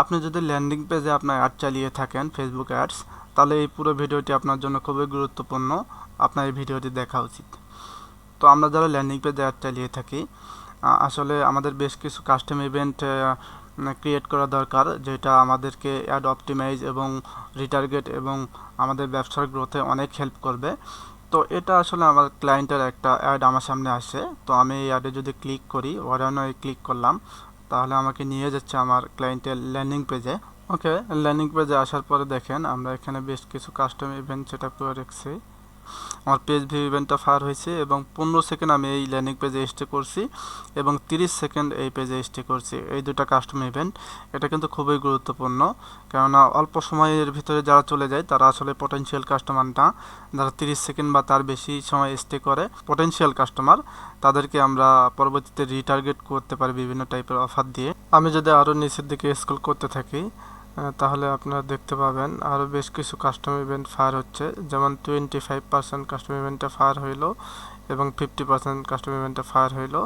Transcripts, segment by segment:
আপনি যদি ল্যান্ডিং পেজে আপনার অ্যাড চালিয়ে থাকেন ফেসবুক অ্যাডস তাহলে এই পুরো ভিডিওটি আপনার জন্য খুবই গুরুত্বপূর্ণ। আপনার এই ভিডিওটি দেখা উচিত। তো আমরা যারা ল্যান্ডিং পেজে অ্যাড চালিয়ে থাকি আসলে আমাদের বেশ কিছু কাস্টম ইভেন্ট ক্রিয়েট করা দরকার, যেটা আমাদেরকে অ্যাড অপটিমাইজ এবং রিটার্গেট এবং আমাদের ব্যবসার গ্রোথে অনেক হেল্প করবে। তো এটা আসলে আমার ক্লায়েন্টের একটা অ্যাড আমার সামনে আসে। তো আমি এই অ্যাডে যদি ক্লিক করি ওরানো ক্লিক করলাম তাহলে আমাকে নিয়ে যাচ্ছে আমার ক্লায়েন্টের ল্যান্ডিং পেজে ওকে ল্যান্ডিং পেজে আসার পরে দেখেন আমরা এখানে বেশ কিছু কাস্টম ইভেন্ট সেট আপ করে রেখেছি। আমার পেজ ভিউ ইভেন্টটা ফায়ার হয়েছে এবং পনেরো সেকেন্ড আমি এই ল্যান্ডিং পেজে স্টে করছি এবং তিরিশ সেকেন্ড এই পেজে স্টে করছি। এই দুটা কাস্টম ইভেন্ট এটা কিন্তু খুবই গুরুত্বপূর্ণ। কেননা অল্প সময়ের ভিতরে যারা চলে যায়, তারা আসলে পটেনশিয়াল কাস্টমার না। যারা তিরিশ সেকেন্ড বা তার বেশি সময় স্টে করে পটেনশিয়াল কাস্টমার তাদেরকে আমরা পরবর্তীতে রিটার্গেট করতে পারি বিভিন্ন টাইপের অফার দিয়ে। আমি যদি আরও নিচের দিকে স্ক্রল করতে থাকি তাহলে আপনারা দেখতে পাবেন আরও বেশ কিছু কাস্টম ইভেন্ট ফায়ার হচ্ছে। যেমন টোয়েন্টি ফাইভ পার্সেন্ট কাস্টম ইভেন্টটা ফায়ার হইল এবং ফিফটি পার্সেন্ট কাস্টম ইভেন্টটা ফায়ার হইল।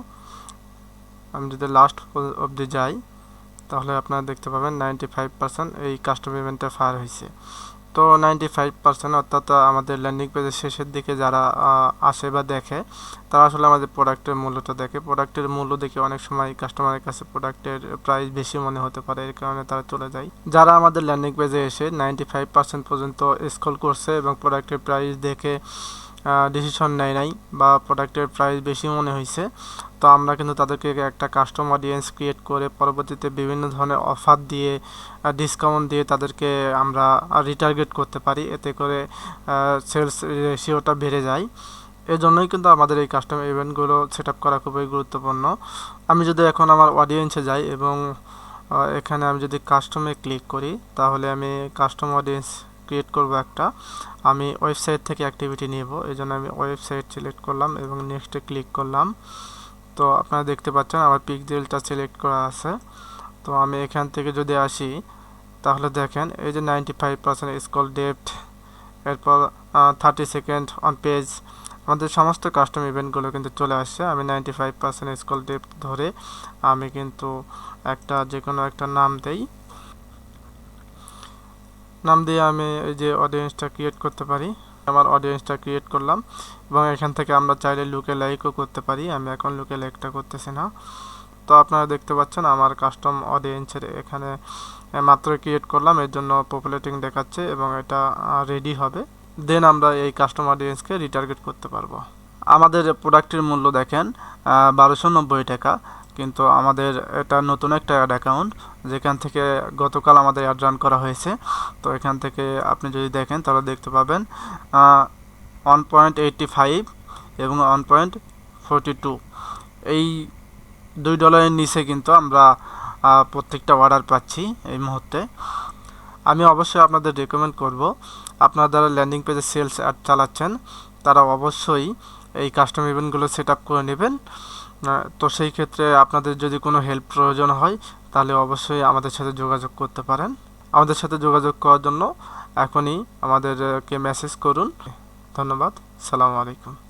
আমি যদি লাস্ট অবধি যাই, তাহলে আপনারা দেখতে পাবেন নাইনটি ফাইভ পার্সেন্ট এই কাস্টম ইভেন্টটা ফায়ার হয়েছে তো নাইনটি ফাইভ পার্সেন্ট অর্থাৎ আমাদের ল্যান্ডিং পেজের শেষের দিকে যারা আসে বা দেখে, তারা আসলে আমাদের প্রোডাক্টের মূল্যটা দেখে। প্রোডাক্টের মূল্য দেখে অনেক সময় কাস্টমারের কাছে প্রোডাক্টের প্রাইস বেশি মনে হতে পারে, এর কারণে তারা চলে যায়। যারা আমাদের ল্যান্ডিং পেজে এসে নাইনটি ফাইভ পার্সেন্ট পর্যন্ত স্কল করছে এবং প্রোডাক্টের প্রাইস দেখে ডিসিশন নেয় নাই বা প্রোডাক্টের প্রাইস বেশি মনে হয়েছে। তো আমরা কিন্তু তাদেরকে একটা কাস্টম অডিয়েন্স ক্রিয়েট করে পরবর্তীতে বিভিন্ন ধরনের অফার দিয়ে ডিসকাউন্ট দিয়ে তাদেরকে আমরা রিটার্গেট করতে পারি। এতে করে সেলস রেশিওটা বেড়ে যায়। এই জন্যই কিন্তু আমাদের এই কাস্টম ইভেন্টগুলো সেট আপ করা খুবই গুরুত্বপূর্ণ। আমি যদি এখন আমার অডিয়েন্সে যাই এবং এখানে আমি যদি কাস্টমে ক্লিক করি, তাহলে আমি কাস্টম অডিয়েন্স ক্রিয়েট করব একটা। আমি ওয়েবসাইট থেকে অ্যাক্টিভিটি নিব এই জন্য আমি ওয়েবসাইট সিলেক্ট করলাম এবং নেক্সটে ক্লিক করলাম। তো আপনারা দেখতে পাচ্ছেন আমার পিকজেলটা সিলেক্ট করা আছে। তো আমি এখান থেকে যদি আসি, তাহলে দেখেন এই যে ninety five percent scroll depth এরপর থার্টি সেকেন্ড অন পেজ আমাদের সমস্ত কাস্টম ইভেন্টগুলো কিন্তু চলে আসছে। আমি ninety five percent scroll depth ধরে আমি কিন্তু একটা যে কোনো একটা নাম দেই। নাম দিয়ে আমি এই যে অডিয়েন্সটা ক্রিয়েট করতে পারি। আমার অডিয়েন্সটা ক্রিয়েট করলাম এবং এখান থেকে আমরা চাইলে লুকে লাইকও করতে পারি। আমি এখন লুকে লাইকটা করতেছি না। তো আপনারা দেখতে পাচ্ছেন আমার কাস্টম অডিয়েন্সের এখানে মাত্র ক্রিয়েট করলাম। এর জন্য পপুলেটিং দেখাচ্ছে এবং এটা রেডি হবে। দেন আমরা এই কাস্টম অডিয়েন্সকে রিটার্গেট করতে পারব। আমাদের প্রোডাক্টের মূল্য দেখেন বারোশো নব্বই টাকা। কিন্তু আমাদের এটা নতুন একটা অ্যাড অ্যাকাউন্ট যেখান থেকে গতকাল আমাদের অ্যাড রান করা হয়েছে। তো এখান থেকে আপনি যদি দেখেন, তাহলে দেখতে পাবেন ওয়ান পয়েন্ট এইটটি ফাইভ এবং ওয়ান পয়েন্ট ফোরটি টু এই দুই ডলারের নিচে কিন্তু আমরা প্রত্যেকটা অর্ডার পাচ্ছি এই মুহূর্তে। আমি অবশ্যই আপনাদের রেকমেন্ড করব। আপনারা যারা ল্যান্ডিং পেজে সেলস অ্যাড চালাচ্ছেন, তারা অবশ্যই এই কাস্টম ইভেন্টগুলো সেট আপ করে নেবেন। তো সেই ক্ষেত্রে আপনাদের যদি কোনো হেল্প প্রয়োজন হয়, তাহলে অবশ্যই আমাদের সাথে যোগাযোগ করতে পারেন। আমাদের সাথে যোগাযোগ করার জন্য এখনই আমাদেরকে মেসেজ করুন। ধন্যবাদ। সালামু আলাইকুম।